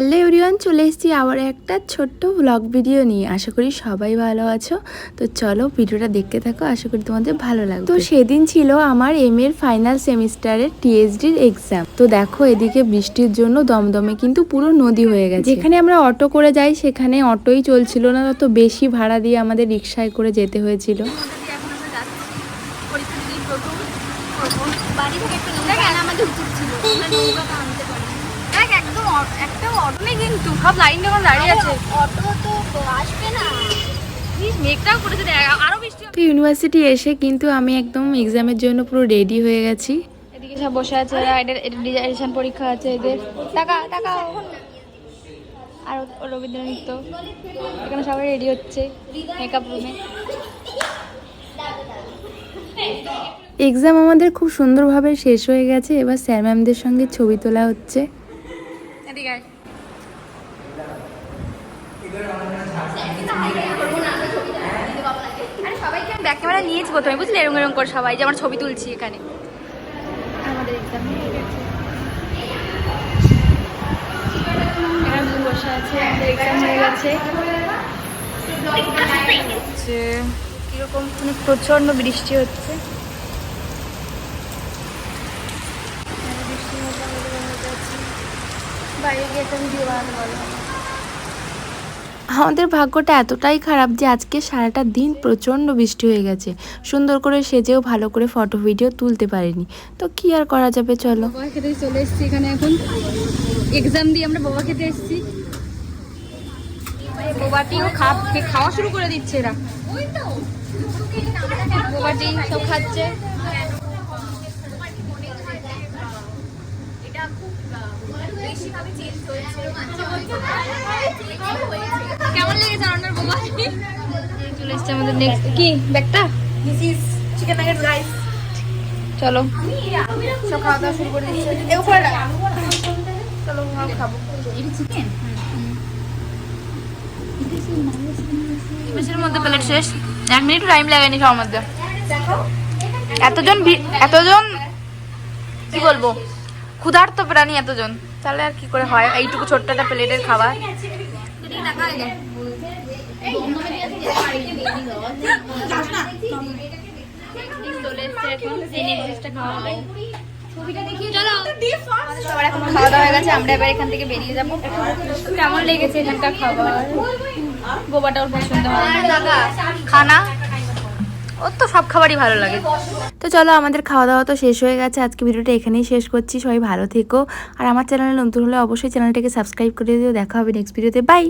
Hello everyone, চলে এসেছি আবার একটা ছোট্ট ব্লগ ভিডিও নিয়ে। আশা করি সবাই ভালো আছো। তো চলো ভিডিওটা দেখতে থাকো, আশা করি তোমাদের ভালো লাগবে। তো সেদিন ছিল আমার এম এর ফাইনাল সেমিস্টারের টিএসডির এক্সাম তো দেখো এদিকে বৃষ্টির জন্য দমদমে কিন্তু পুরো নদী হয়ে গেছে। যেখানে আমরা অটো করে যাই, সেখানে অটোই চলছিল না তত বেশি ভাড়া দিয়ে আমাদের রিক্সায় করে যেতে হয়েছিল। বাড়ি থেকে একটু ছিল আমরা নৌকাটা আনতে পারি দেখ একদম অ- একটা অটো নেই কিন্তু সব লাইন যখন দাঁড়িয়ে আছে। অটো তো আসবে না। তো ইউনিভার্সিটি এসে কিন্তু আমি একদম এক্সামের জন্য পুরো রেডি হয়ে গেছি। এদিকে সব বসে আছে এদের ডিজাইনেশন পরীক্ষা আছে এদের। টাকা টাকা। আর রবীন্দ্র নৃত্য এখানে সবাই রেডি হচ্ছে মেকআপ রুমে এক্সাম আমাদের খুব সুন্দরভাবে শেষ হয়ে গেছে এবার স্যার ম্যামদের সঙ্গে ছবি তোলা হচ্ছে। এদিকে আয়। আরে সবাইকে আমি ব্যাক ক্যামেরা নিয়েছি প্রথমে বুঝলি এরকম এরকম করে সবাই, যে আমার ছবি তুলছি এখানে আমাদের আছে মানে প্রচণ্ড বৃষ্টি হচ্ছে। বাইরে গিয়ে বানাতে পারলাম না। আমাদের ভাগ্যটা এতটাই খারাপ যে আজকে সারাটা দিন প্রচণ্ড বৃষ্টি হয়ে গেছে। সুন্দর করে সেজেও ভালো করে ফটো ভিডিও তুলতে পারিনি। তো কি আর করা যাবে চলো। বাবা খেতে চলে এসেছি এখানে এখন। এক্সাম দিয়ে আমরা বাবা খেতে এসেছি। বোবাটিও খাওয়া শুরু করে দিচ্ছে এরা। বোবাটি সব খাচ্ছে। কেমন লেগেছে চলে এসছে আমাদের নেক্সট কি ব্যাগটা? This is chicken nugget rice চলো। সব খাওয়া দাওয়া শুরু করে দিচ্ছে। এ উপরে রাখ। চলো আমরা খাব। মিনিটের মধ্যে প্লেট শেষ। এক মিনিট টাইম লাগেনি মধ্যে। এতজন এতজন কি বলব? ক্ষুধার্ত প্রাণী এতজন। তাহলে আর কি করে হয়? এইটুকু ছোট্ট একটা প্লেটের খাবার। খাওয়া হবে চলো। সবার এখন খাওয়া দাওয়া হয়ে গেছে আমরা এবার এখান থেকে বেরিয়ে যাব কেমন লেগেছে এখানকার খাবার বোবাটা ওর পছন্দ হয় খানা? ওর তো সব খাবারই ভালো লাগে। তো চলো, আমাদের খাওয়া দাওয়া তো শেষ হয়ে গেছে। আজকে ভিডিওটা এখানেই শেষ করছি। সবাই ভালো থেকো। আর আমার চ্যানেলে নতুন হলে অবশ্যই চ্যানেলটাকে সাবস্ক্রাইব করে দিও। দেখা হবে নেক্সট ভিডিওতে বাই